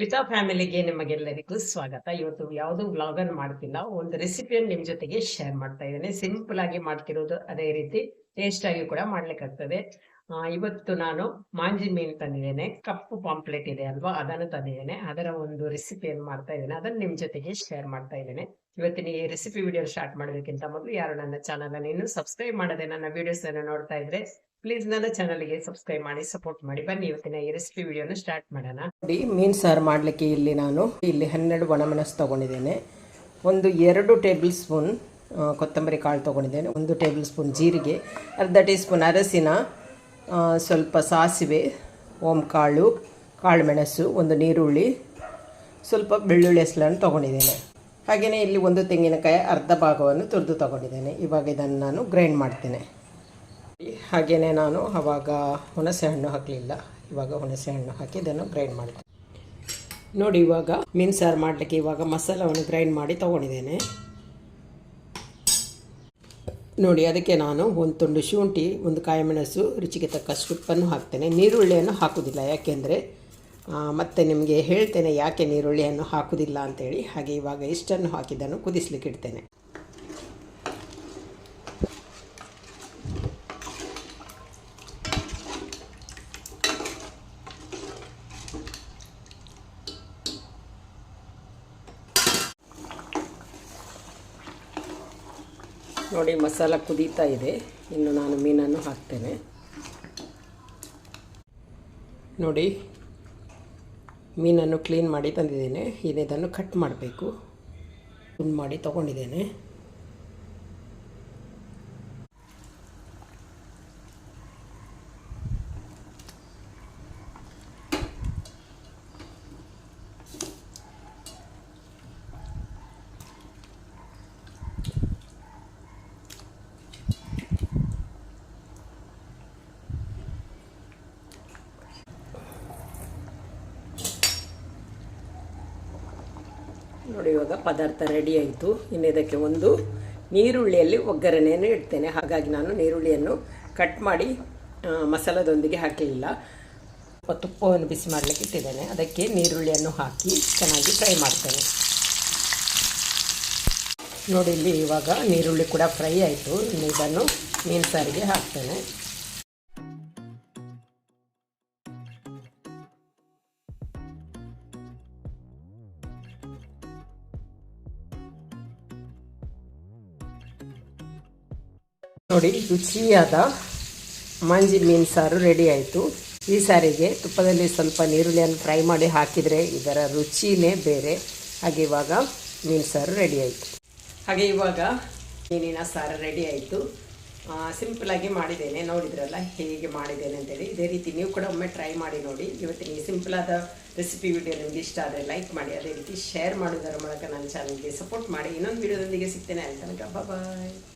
ಪಿತಾ ಫ್ಯಾಮಿಲಿಗೆ ನಿಮಗೆಲ್ಲರಿಗೂ ಸ್ವಾಗತ. ಇವತ್ತು ಯಾವುದೋ ಬ್ಲಾಗ್ ಅನ್ನು ಮಾಡ್ತಿಲ್ಲ ಒಂದು ರೆಸಿಪಿಯನ್ನು ನಿಮ್ಮ ಜೊತೆಗೆ ಶೇರ್ ಮಾಡ್ತಾ ಇದ್ದೇನೆ. ಸಿಂಪಲ್ ಆಗಿ ಮಾಡ್ತಿರೋದು ಅದೇ ರೀತಿ ಟೇಸ್ಟ್ ಆಗಿ ಕೂಡ ಮಾಡ್ಲಿಕ್ಕಾಗ್ತದೆ ಇವತ್ತು ನಾನು ಮಾಂಜಿ ಮೀನು ತಂದಿದ್ದೇನೆ. ಕಪ್ಪು ಪಾಂಪ್ಲೆಟ್ ಇದೆ ಅಲ್ವಾ, ಅದನ್ನು ತಂದಿದ್ದೇನೆ. ಅದರ ಒಂದು ರೆಸಿಪಿಯನ್ನು ಮಾಡ್ತಾ ಇದ್ದೇನೆ. ಅದನ್ನು ನಿಮ್ಮ ಜೊತೆಗೆ ಶೇರ್ ಮಾಡ್ತಾ ಇದ್ದೇನೆ. ಇವತ್ತಿನ ಈ ರೆಸಿಪಿ ವಿಡಿಯೋ ಸ್ಟಾರ್ಟ್ ಮಾಡೋದಕ್ಕಿಂತ ಮೊದಲು ಯಾರು ನನ್ನ ಚಾನಲ್ ಅನ್ನು ಸಬ್ಸ್ಕ್ರೈಬ್ ಮಾಡದೆ ನನ್ನ ವಿಡಿಯೋಸ್ ಅನ್ನು ನೋಡ್ತಾ ಇದ್ರೆ ಪ್ಲೀಸ್ ನನ್ನ ಚಾನಲ್ಗೆ ಸಬ್ಸ್ಕ್ರೈಬ್ ಮಾಡಿ ಸಪೋರ್ಟ್ ಮಾಡಿ. ಬನ್ನಿ ಇವತ್ತಿನ ಈ ರೆಸಿಪಿ ವಿಡಿಯೋನ ಸ್ಟಾರ್ಟ್ ಮಾಡೋಣ. ನೋಡಿ, ಮೀನು ಸಾರು ಮಾಡಲಿಕ್ಕೆ ಇಲ್ಲಿ ನಾನು ಇಲ್ಲಿ ಹನ್ನೆರಡು ಒಣಮೆಣಸು ತೊಗೊಂಡಿದ್ದೇನೆ. ಒಂದು ಎರಡು ಟೇಬಲ್ ಸ್ಪೂನ್ ಕೊತ್ತಂಬರಿ ಕಾಳು ತೊಗೊಂಡಿದ್ದೇನೆ. ಒಂದು ಟೇಬಲ್ ಸ್ಪೂನ್ ಜೀರಿಗೆ, ಅರ್ಧ ಟೀ ಸ್ಪೂನ್ ಅರಸಿನ ಸ್ವಲ್ಪ ಸಾಸಿವೆ ಓಂ ಕಾಳು ಮೆಣಸು, ಒಂದು ನೀರುಳ್ಳಿ, ಸ್ವಲ್ಪ ಬೆಳ್ಳುಳ್ಳಿ ಹೆಸಲನ್ನು ತೊಗೊಂಡಿದ್ದೇನೆ. ಹಾಗೆಯೇ ಇಲ್ಲಿ ಒಂದು ತೆಂಗಿನಕಾಯಿ ಅರ್ಧ ಭಾಗವನ್ನು ತುರಿದು ತೊಗೊಂಡಿದ್ದೇನೆ. ಇವಾಗ ಇದನ್ನು ನಾನು ಗ್ರೈಂಡ್ ಮಾಡ್ತೇನೆ. ಹಾಗೆಯೇ ನಾನು ಆವಾಗ ಹುಣಸೆ ಹಣ್ಣು ಹಾಕಲಿಲ್ಲ. ಇವಾಗ ಹುಣಸೆ ಹಣ್ಣು ಹಾಕಿ ಇದನ್ನು ಗ್ರೈಂಡ್ ಮಾಡಿದೆ ನೋಡಿ ಇವಾಗ ಮೀನು ಸಾರು ಮಾಡಲಿಕ್ಕೆ ಇವಾಗ ಮಸಾಲವನ್ನು ಗ್ರೈಂಡ್ ಮಾಡಿ ತೊಗೊಂಡಿದ್ದೇನೆ. ನೋಡಿ ಅದಕ್ಕೆ ನಾನು ಒಂದು ತುಂಡು ಶುಂಠಿ, ಒಂದು ಕಾಯಿ ಮೆಣಸು ರುಚಿಗೆ ತಕ್ಕ ಉಪ್ಪನ್ನು ಹಾಕ್ತೇನೆ. ನೀರುಳ್ಳಿಯನ್ನು ಹಾಕೋದಿಲ್ಲ ಯಾಕೆಂದರೆ ಮತ್ತು ನಿಮಗೆ ಹೇಳ್ತೇನೆ ಯಾಕೆ ನೀರುಳ್ಳಿಯನ್ನು ಹಾಕೋದಿಲ್ಲ ಅಂತೇಳಿ. ಹಾಗೆ ಇವಾಗ ಇಷ್ಟನ್ನು ಹಾಕಿದ್ದನ್ನು ಕುದಿಸ್ಲಿಕ್ಕೆ ಇಡ್ತೇನೆ. ನೋಡಿ ಮಸಾಲ ಕುದೀತಾ ಇದೆ. ಇನ್ನು ನಾನು ಮೀನನ್ನು ಹಾಕ್ತೇನೆ. ನೋಡಿ, ಮೀನನ್ನು ಕ್ಲೀನ್ ಮಾಡಿ ತಂದಿದ್ದೇನೆ. ಇದನ್ನು ಕಟ್ ಮಾಡಬೇಕು. ಮಾಡಿ ತಗೊಂಡಿದ್ದೇನೆ. ನೋಡಿ, ಇವಾಗ ಪದಾರ್ಥ ರೆಡಿ ಆಯಿತು. ಇನ್ನು ಇದಕ್ಕೆ ಒಂದು ನೀರುಳ್ಳಿಯಲ್ಲಿ ಒಗ್ಗರಣೆಯನ್ನು ಇಡ್ತೇನೆ. ಹಾಗಾಗಿ ನಾನು ನೀರುಳ್ಳಿಯನ್ನು ಕಟ್ ಮಾಡಿ ಮಸಾಲದೊಂದಿಗೆ ಹಾಕಲಿಲ್ಲ ತುಪ್ಪವನ್ನು ಬಿಸಿ ಮಾಡಲಿಕ್ಕೆ ಇಟ್ಟಿದ್ದೇನೆ. ಅದಕ್ಕೆ ನೀರುಳ್ಳಿಯನ್ನು ಹಾಕಿ ಚೆನ್ನಾಗಿ ಫ್ರೈ ಮಾಡ್ತೇನೆ. ನೋಡಿ, ಇಲ್ಲಿ ಇವಾಗ ನೀರುಳ್ಳಿ ಕೂಡ ಫ್ರೈ ಆಯಿತು. ಇನ್ನು ಇದನ್ನು ಮೀನು ಸಾರಿಗೆ ಹಾಕ್ತೇನೆ. ನೋಡಿ, ರುಚಿಯಾದ ಮಾಂಜಿ ಮೀನು ಸಾರು ರೆಡಿ ಆಯಿತು. ಈ ಸಾರಿಗೆ ತುಪ್ಪದಲ್ಲಿ ಸ್ವಲ್ಪ ನೀರುಳ್ಳಿಯನ್ನು ಫ್ರೈ ಮಾಡಿ ಹಾಕಿದರೆ ಇದರ ರುಚಿನೇ ಬೇರೆ. ಹಾಗೆ ಇವಾಗ ಮೀನು ಸಾರು ರೆಡಿ ಆಯಿತು. ಹಾಗೆ ಇವಾಗ ಮೀನಿನ ಸಾರು ರೆಡಿ ಆಯಿತು. ಸಿಂಪಲಾಗಿ ಮಾಡಿದ್ದೇನೆ. ನೋಡಿದ್ರಲ್ಲ, ಹೇಗೆ ಮಾಡಿದ್ದೇನೆ ಅಂತೇಳಿ. ಇದೇ ರೀತಿ ನೀವು ಕೂಡ ಒಮ್ಮೆ ಟ್ರೈ ಮಾಡಿ ನೋಡಿ. ಇವತ್ತಿನ ಈ ಸಿಂಪಲಾದ ರೆಸಿಪಿ ವಿಡಿಯೋ ನಿಮಗೆ ಇಷ್ಟ ಆದರೆ ಲೈಕ್ ಮಾಡಿ. ಅದೇ ರೀತಿ ಶೇರ್ ಮಾಡೋದರ ಮೂಲಕ ನನ್ನ ಚಾನಲ್ಗೆ ಸಪೋರ್ಟ್ ಮಾಡಿ. ಇನ್ನೊಂದು ವಿಡಿಯೋದೊಂದಿಗೆ ಸಿಗ್ತೇನೆ ತನಕ ಬಾಯ್